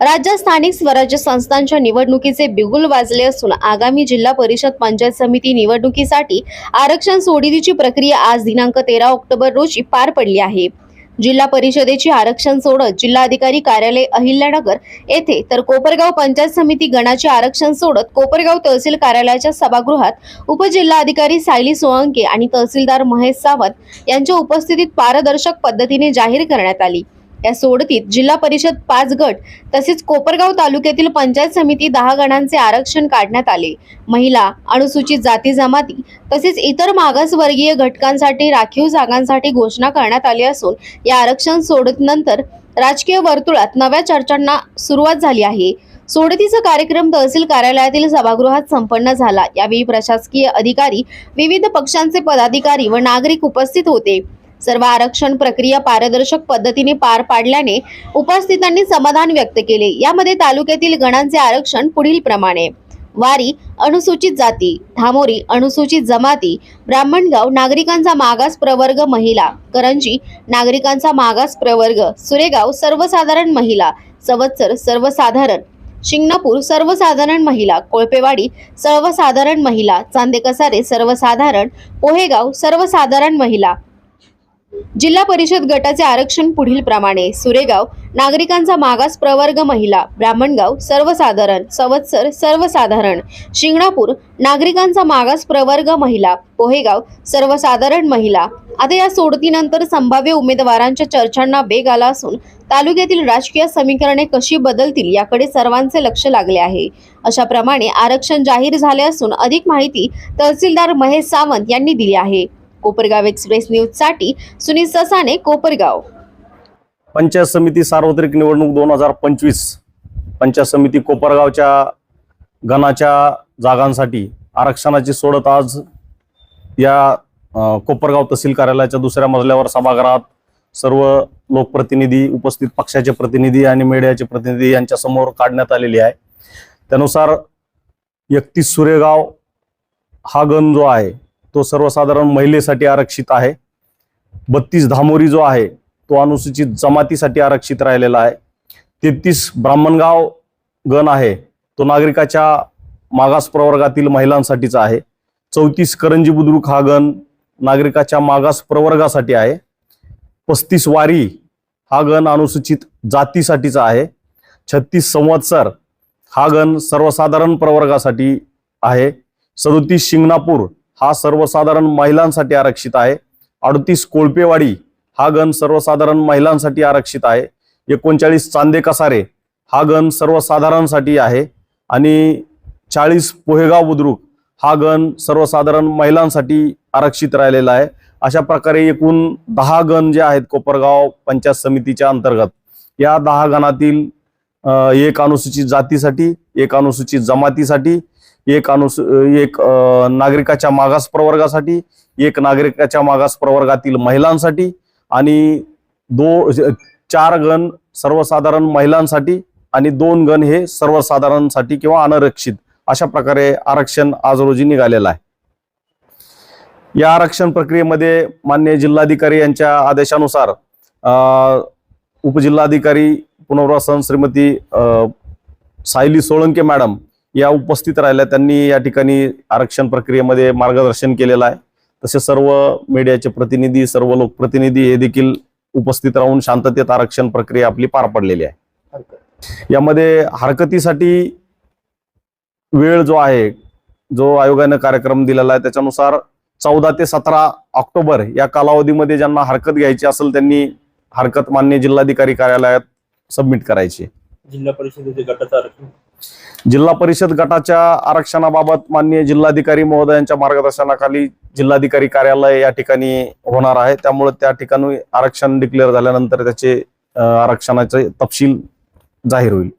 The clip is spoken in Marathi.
राज्यात स्थानिक स्वराज्य संस्थांच्या निवडणुकीचे बिगुल वाजले असून आगामी जिल्हा परिषद पंचायत समिती निवडणुकीसाठी आरक्षण सोडितीची प्रक्रिया आज दिनांक तेरा ऑक्टोबर रोजी पार पडली आहे. जिल्हा परिषदेची आरक्षण सोडत जिल्हाधिकारी कार्यालय अहिल्यानगर येथे तर कोपरगाव पंचायत समिती गणाचे आरक्षण सोडत कोपरगाव तहसील कार्यालयाच्या सभागृहात उपजिल्हाधिकारी सायली सोळंके आणि तहसीलदार महेश सावंत यांच्या उपस्थितीत पारदर्शक पद्धतीने जाहीर करण्यात आली. या सोडतीत. जिल्हा परिषद पाच गट तसेच कोपरगाव तालुक्यातील पंचायत समिती दहा गणांचे आरक्षण काढण्यात आले. महिला अनुसूचित जाती जमाती तसेच इतर मागासवर्गीय घटकांसाठी राखीव जागांसाठी घोषणा करण्यात आली असून या आरक्षण सोडतीनंतर राजकीय वर्तुळात नव्या चर्चांना सुरुवात झाली आहे. सोडतीचा कार्यक्रम तहसील कार्यालयातील सभागृहात संपन्न झाला. यावेळी प्रशासकीय अधिकारी विविध पक्षांचे पदाधिकारी व नागरिक उपस्थित होते. सर्व आरक्षण प्रक्रिया पारदर्शक पद्धतीने पार पाडल्याने उपस्थितांनी समाधान व्यक्त केले. यामध्ये तालुक्यातील गणांचे आरक्षण पुढील प्रमाणे. वारी अनुसूचित जाती. धामोरी अनुसूचित जमाती. ब्राह्मणगाव नागरिकांचा मागास प्रवर्ग महिला. करंजी नागरिकांचा मागास प्रवर्ग. सुरेगाव सर्वसाधारण महिला. सवत्सर सर्वसाधारण. शिंगणापूर सर्वसाधारण महिला. कोळपेवाडी सर्वसाधारण महिला. चांदेकसारे सर्वसाधारण. पोहेगाव सर्वसाधारण महिला. जिल्हा परिषद गटाचे आरक्षण पुढील प्रमाणे सुरेगाव नागरिकांचा मागास प्रवर्ग महिला ब्राह्मणगाव सर्वसाधारण सवत्सर सर्वसाधारण शिंगणापूर नागरिकांचा मागास प्रवर्ग महिला पोहेगाव सर्वसाधारण महिला. आता या सोडतीनंतर संभाव्य उमेदवारांच्या चर्चांना वेग आला असून तालुक्यातील राजकीय समीकरणे कशी बदलतील याकडे सर्वांचे लक्ष लागले आहे. अशाप्रमाणे आरक्षण जाहीर झाले असून अधिक माहिती तहसीलदार महेश सावंत यांनी दिली आहे. कोपरगाव एक्सप्रेस न्यूजसाठी सुनील ससाने कोपरगाव. पंचायत समिती सार्वत्रिक निवडणूक दोन हजार पंचवीस. पंचायत समिती कोपरगावच्या गणाच्या जागांसाठी आरक्षणाची सोडत आज या कोपरगाव तहसील कार्यालयाच्या दुसऱ्या मजल्यावर सभागृहात सर्व लोकप्रतिनिधी उपस्थित पक्षाचे प्रतिनिधी आणि मीडियाचे प्रतिनिधी यांच्या समोर काढण्यात आलेली आहे. त्यानुसार एकतीस सुरेगाव हा गण जो आहे तो सर्वसाधारण महिलेसाठी आरक्षित आहे. बत्तीस धामोरी जो आहे तो अनुसूचित जमातीसाठी आरक्षित राहिलेला आहे. तेहतीस ब्राह्मणगाव गण आहे तो नागरिकाच्या मागास प्रवर्गातील महिलांसाठीचा आहे. चौतीस करंजी बुद्रुक हा गण नागरिकाच्या मागास प्रवर्गासाठी आहे. पस्तीस वारी हा गण अनुसूचित जातीसाठीचा आहे. छत्तीस संवत्सर हा गण सर्वसाधारण प्रवर्गासाठी आहे. सदोतीस शिंगणापूर हा सर्वसाधारण महिलांसाठी आरक्षित आहे. अडतीस कोळपेवाडी हा गण सर्वसाधारण महिलांसाठी आरक्षित आहे. एकोणचाळीस चांदे कसारे हा गण सर्वसाधारणसाठी आहे. आणि चाळीस पोहेगाव बुद्रुक हा गण सर्वसाधारण महिलांसाठी आरक्षित राहिलेला आहे. अशा प्रकारे एकूण दहा गण जे आहेत कोपरगाव पंचायत समितीच्या अंतर्गत या दहा गणातील एक अनुसूचित जातीसाठी एक अनुसूचित जमातीसाठी एक अनुस एक नागरिकाच्या मागास प्रवर्गासाठी एक नागरिकाच्या मागास प्रवर्गातील महिलांसाठी आणि दो चार गण सर्वसाधारण महिलांसाठी आणि दोन गण हे सर्वसाधारणसाठी किंवा अनारक्षित अशा प्रकारे आरक्षण आज रोजी निघालेलं आहे. या आरक्षण प्रक्रियेमध्ये मान्य जिल्हाधिकारी यांच्या आदेशानुसार उपजिल्हाधिकारी पुनर्वसन श्रीमती सायली सोळंके मॅडम या उपस्थित राहिल्या. त्यांनी या ठिकाणी आरक्षण प्रक्रियेमध्ये मार्गदर्शन केलेलं आहे. तसे सर्व मीडियाचे प्रतिनिधी सर्व लोकप्रतिनिधी हे देखील उपस्थित राहून शांततेत आरक्षण प्रक्रिया आपली पार पडलेली आहे. यामध्ये हरकतीसाठी वेळ जो आहे जो आयोगाने कार्यक्रम दिलेला आहे त्याच्यानुसार चौदा ते सतरा ऑक्टोबर या कालावधीमध्ये ज्यांना हरकत घ्यायची असेल त्यांनी हरकत मान्य जिल्हाधिकारी कार्यालयात सबमिट करायची जिल्हा परिषदेचे गटाचं आरक्षण. जिल्हा परिषद गटाच्या आरक्षणाबाबत माननीय जिल्हाधिकारी महोदयांच्या मार्गदर्शनाखाली जिल्हाधिकारी कार्यालय या ठिकाणी होणार आहे. त्यामुळे त्या ठिकाणी आरक्षण डिक्लेअर झाल्यानंतर त्याचे आरक्षणाचे तपशील जाहीर होईल.